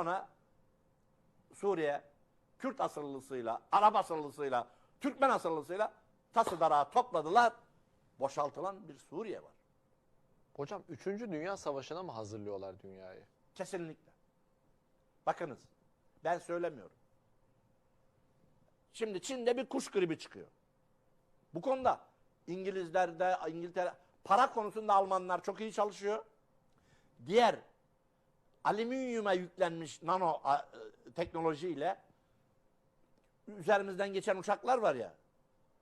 Sonra Suriye Kürt asıllısıyla, Arap asıllısıyla, Türkmen asıllısıyla tası darağı topladılar. Boşaltılan bir Suriye var. Hocam 3. Dünya Savaşı'na mı hazırlıyorlar dünyayı? Kesinlikle. Bakınız ben söylemiyorum. Şimdi Çin'de bir kuş gribi çıkıyor. Bu konuda İngilizler de İngiltere para konusunda Almanlar çok iyi çalışıyor. Diğer alüminyuma yüklenmiş nano a, e, teknolojiyle üzerimizden geçen uçaklar var ya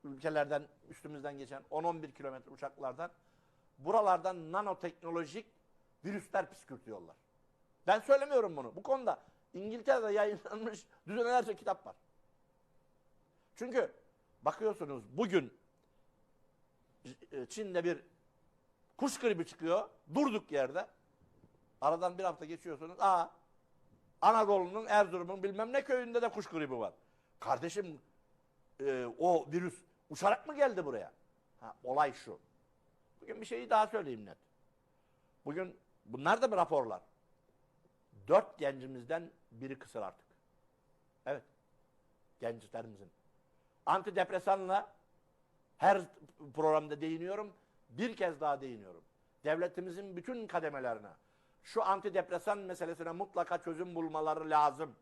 ülkelerden üstümüzden geçen 10-11 kilometre uçaklardan buralardan nanoteknolojik virüsler püskürtüyorlar. Ben söylemiyorum bunu. Bu konuda İngiltere'de yayınlanmış düzenelerce kitap var. Çünkü bakıyorsunuz bugün e, Çin'de bir kuş gribi çıkıyor. Durduk yerde. Aradan bir hafta geçiyorsunuz. Aa Anadolu'nun Erzurum'un bilmem ne köyünde de kuş gribi var. Kardeşim e, o virüs uçarak mı geldi buraya? Ha, olay şu. Bugün bir şeyi daha söyleyeyim net. Bugün bunlar da mı raporlar? Dört gencimizden biri kısır artık. Evet. Gençlerimizin. Antidepresanla her programda değiniyorum. Bir kez daha değiniyorum. Devletimizin bütün kademelerine şu antidepresan meselesine mutlaka çözüm bulmaları lazım.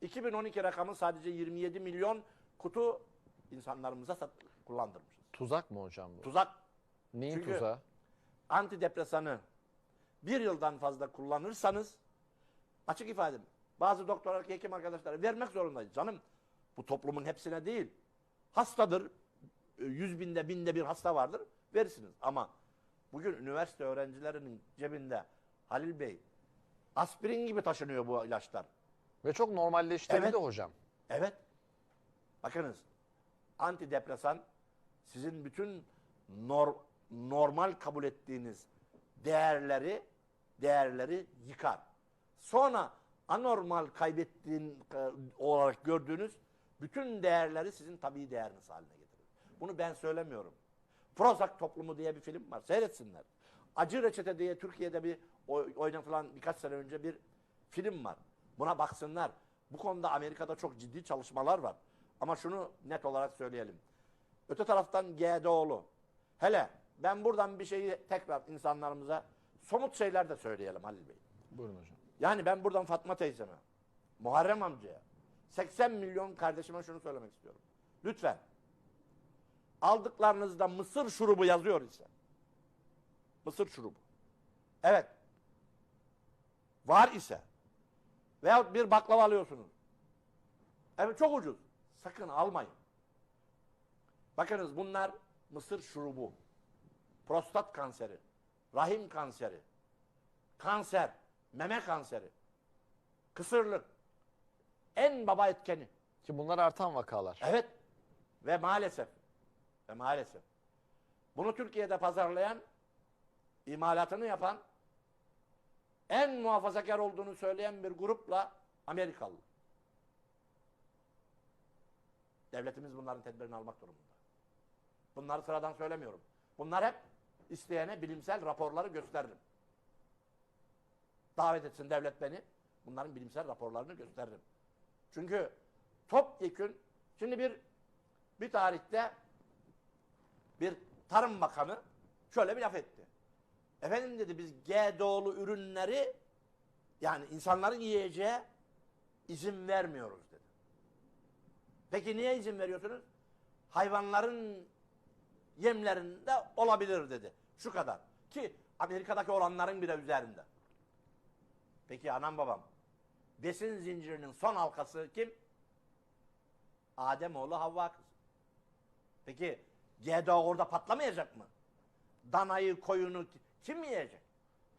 2012 rakamı sadece 27 milyon kutu insanlarımıza sat, kullandırmışız. Tuzak mı hocam bu? Tuzak Neyin Çünkü- tuzağı? antidepresanı bir yıldan fazla kullanırsanız açık ifade bazı doktor hekim arkadaşlara vermek zorundayız. Canım bu toplumun hepsine değil. Hastadır. e, Yüz binde binde bir hasta vardır. Verirsiniz. Ama bugün üniversite öğrencilerinin cebinde Halil Bey aspirin gibi taşınıyor bu ilaçlar. Ve çok normalleştirildi Evet. hocam. Evet. Bakınız. Antidepresan sizin bütün nor- normal kabul ettiğiniz değerleri değerleri yıkar. Sonra anormal kaybettiğin e, olarak gördüğünüz bütün değerleri sizin tabii değeriniz haline getirir. Bunu ben söylemiyorum. Prozac Toplumu diye bir film var. Seyretsinler. Acı Reçete diye Türkiye'de bir oynatılan birkaç sene önce bir film var. Buna baksınlar. Bu konuda Amerika'da çok ciddi çalışmalar var. Ama şunu net olarak söyleyelim. Öte taraftan GDO'lu. Hele ben buradan bir şeyi tekrar insanlarımıza somut şeyler de söyleyelim Halil Bey. Buyurun hocam. Yani ben buradan Fatma teyzeme, Muharrem amcaya, 80 milyon kardeşime şunu söylemek istiyorum. Lütfen aldıklarınızda mısır şurubu yazıyor ise mısır şurubu. Evet. Var ise veyahut bir baklava alıyorsunuz. Evet çok ucuz. Sakın almayın. Bakınız bunlar mısır şurubu. Prostat kanseri, rahim kanseri, kanser, meme kanseri, kısırlık en baba etkeni. Ki bunlar artan vakalar. Evet. Ve maalesef ve maalesef bunu Türkiye'de pazarlayan, imalatını yapan, en muhafazakar olduğunu söyleyen bir grupla Amerikalı. Devletimiz bunların tedbirini almak durumunda. Bunları sıradan söylemiyorum. Bunlar hep isteyene bilimsel raporları gösteririm. Davet etsin devlet beni. Bunların bilimsel raporlarını gösteririm. Çünkü topyekün şimdi bir bir tarihte bir tarım bakanı şöyle bir laf etti. Efendim dedi biz GDO'lu ürünleri yani insanların yiyeceğe izin vermiyoruz dedi. Peki niye izin veriyorsunuz? Hayvanların yemlerinde olabilir dedi. Şu kadar. Ki Amerika'daki olanların bile üzerinde. Peki anam babam. Besin zincirinin son halkası kim? Ademoğlu Havva kızı. Peki GDO orada patlamayacak mı? Danayı, koyunu kim yiyecek?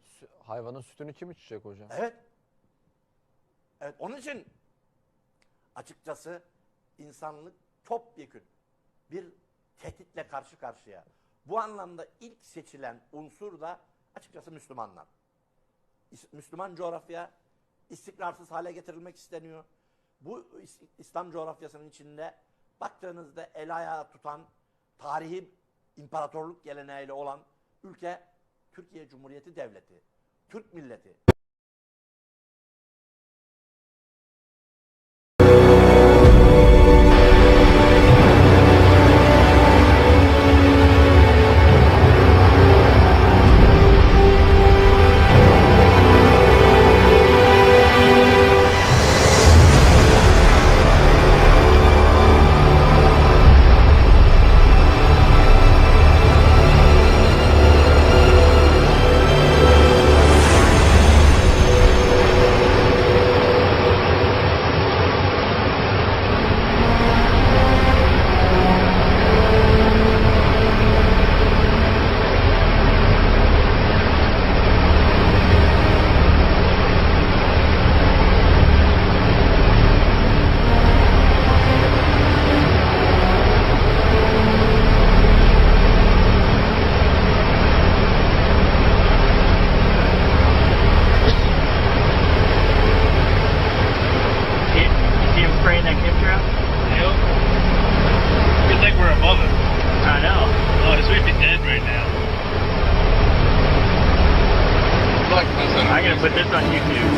Sü- Hayvanın sütünü kim içecek hocam? Evet. Evet onun için açıkçası insanlık topyekün bir tehditle karşı karşıya. Bu anlamda ilk seçilen unsur da açıkçası Müslümanlar. İs- Müslüman coğrafya istikrarsız hale getirilmek isteniyor. Bu İs- İslam coğrafyasının içinde baktığınızda el ayağı tutan tarihi imparatorluk geleneğiyle olan ülke Türkiye Cumhuriyeti Devleti, Türk milleti. Put this on YouTube.